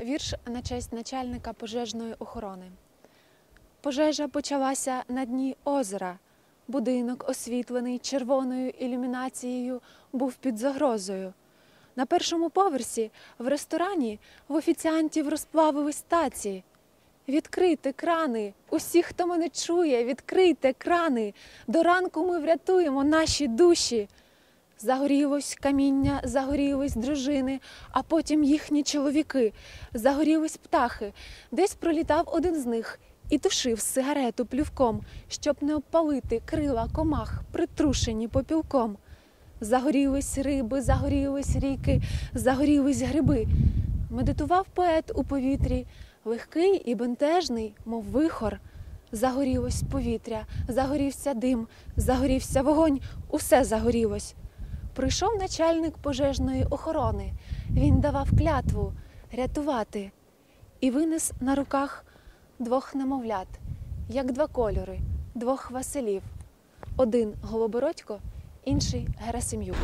Вірш на честь начальника пожежної охорони. Пожежа почалася на дні озера. Будинок, освітлений червоною ілюмінацією, був під загрозою. На першому поверсі в ресторані в офіціантів розплавились таці. Відкрийте крани, усі, хто мене чує, відкрийте крани. До ранку ми врятуємо наші душі. Загорілось каміння, загорілись дружини, а потім їхні чоловіки, загорілись птахи. Десь пролітав один з них і тушив сигарету плювком, щоб не обпалити крила комах, притрушені попілком. Загорілись риби, загорілись ріки, загорілись гриби. Медитував поет у повітрі, легкий і бентежний, мов вихор. Загорілось повітря, загорівся дим, загорівся вогонь, усе загорілось. Прийшов начальник пожежної охорони. Він давав клятву рятувати і винес на руках двох немовлят, як два кольори, двох Василів. Один Голобородько, інший Герасим'юк.